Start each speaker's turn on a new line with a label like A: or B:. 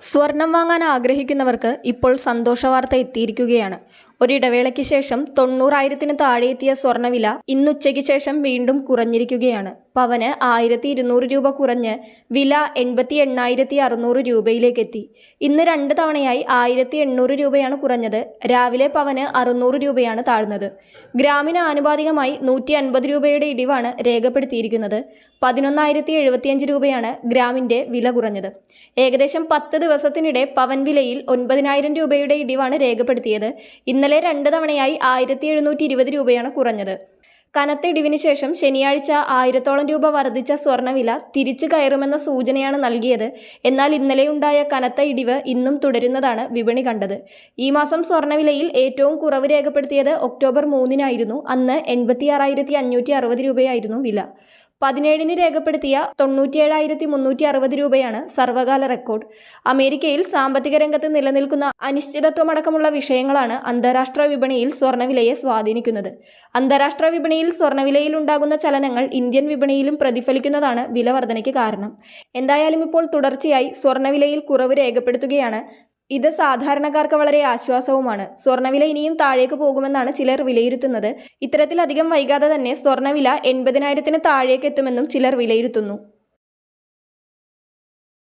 A: സ്വർണം വാങ്ങാൻ ആഗ്രഹിക്കുന്നവർക്ക് ഇപ്പോൾ സന്തോഷവാർത്ത എത്തിയിരിക്കുകയാണ്. ഒരിടവേളയ്ക്ക് ശേഷം തൊണ്ണൂറായിരത്തിന് താഴെ എത്തിയ സ്വർണവില ഇന്നുച്ചയ്ക്ക് ശേഷം വീണ്ടും കുറഞ്ഞിരിക്കുകയാണ്. പവന് ആയിരത്തി ഇരുന്നൂറ് രൂപ കുറഞ്ഞ് വില എൺപത്തി എണ്ണായിരത്തി അറുന്നൂറ് രൂപയിലേക്ക് എത്തി ഇന്ന് രണ്ട് തവണയായി ആയിരത്തി എണ്ണൂറ് രൂപയാണ് കുറഞ്ഞത്. രാവിലെ പവന് അറുന്നൂറ് രൂപയാണ് താഴ്ന്നത്. ഗ്രാമിന് ആനുപാതികമായി നൂറ്റി അൻപത് രൂപയുടെ ഇടിവാണ് രേഖപ്പെടുത്തിയിരിക്കുന്നത്. പതിനൊന്നായിരത്തി എഴുപത്തിയഞ്ച് രൂപയാണ് ഗ്രാമിന്റെ വില കുറഞ്ഞത്. ഏകദേശം പത്ത് ദിവസത്തിനിടെ പവൻ വിലയിൽ ഒൻപതിനായിരം രൂപയുടെ ഇടിവാണ് രേഖപ്പെടുത്തിയത്. ഇന്നലെ രണ്ട് തവണയായി ആയിരത്തി എഴുന്നൂറ്റി ഇരുപത് രൂപയാണ് കുറഞ്ഞത്. കനത്ത ഇടിവിന് ശേഷം ശനിയാഴ്ച ആയിരത്തോളം രൂപ വർദ്ധിച്ച സ്വർണവില തിരിച്ചു കയറുമെന്ന സൂചനയാണ് നൽകിയത്. എന്നാൽ ഇന്നലെ ഉണ്ടായ കനത്ത ഇടിവ് ഇന്നും തുടരുന്നതാണ് വിപണി കണ്ടത്. ഈ മാസം സ്വർണവിലയിൽ ഏറ്റവും കുറവ് രേഖപ്പെടുത്തിയത് ഒക്ടോബർ മൂന്നിനായിരുന്നു. അന്ന് എൺപത്തിയാറായിരത്തി രൂപയായിരുന്നു വില. പതിനേഴിന് രേഖപ്പെടുത്തിയ തൊണ്ണൂറ്റിയേഴായിരത്തി മുന്നൂറ്റി അറുപത് രൂപയാണ് സർവകാല റെക്കോർഡ്. അമേരിക്കയിൽ സാമ്പത്തിക രംഗത്ത് നിലനിൽക്കുന്ന അനിശ്ചിതത്വമടക്കമുള്ള വിഷയങ്ങളാണ് അന്താരാഷ്ട്ര വിപണിയിൽ സ്വർണവിലയെ സ്വാധീനിക്കുന്നത്. അന്താരാഷ്ട്ര വിപണിയിൽ സ്വർണവിലയിൽ ഉണ്ടാകുന്ന ചലനങ്ങൾ ഇന്ത്യൻ വിപണിയിലും പ്രതിഫലിക്കുന്നതാണ് വില വർധനയ്ക്ക് കാരണം. എന്തായാലും ഇപ്പോൾ തുടർച്ചയായി സ്വർണവിലയിൽ കുറവ് രേഖപ്പെടുത്തുകയാണ് ഇത് സാധാരണക്കാർക്ക് വളരെ ആശ്വാസവുമാണ്. സ്വർണവില ഇനിയും താഴേക്ക് പോകുമെന്നാണ് ചിലർ വിലയിരുത്തുന്നത്. ഇത്തരത്തിലധികം വൈകാതെ തന്നെ സ്വർണവില എൺപതിനായിരത്തിന് താഴേക്ക് എത്തുമെന്നും ചിലർ വിലയിരുത്തുന്നു.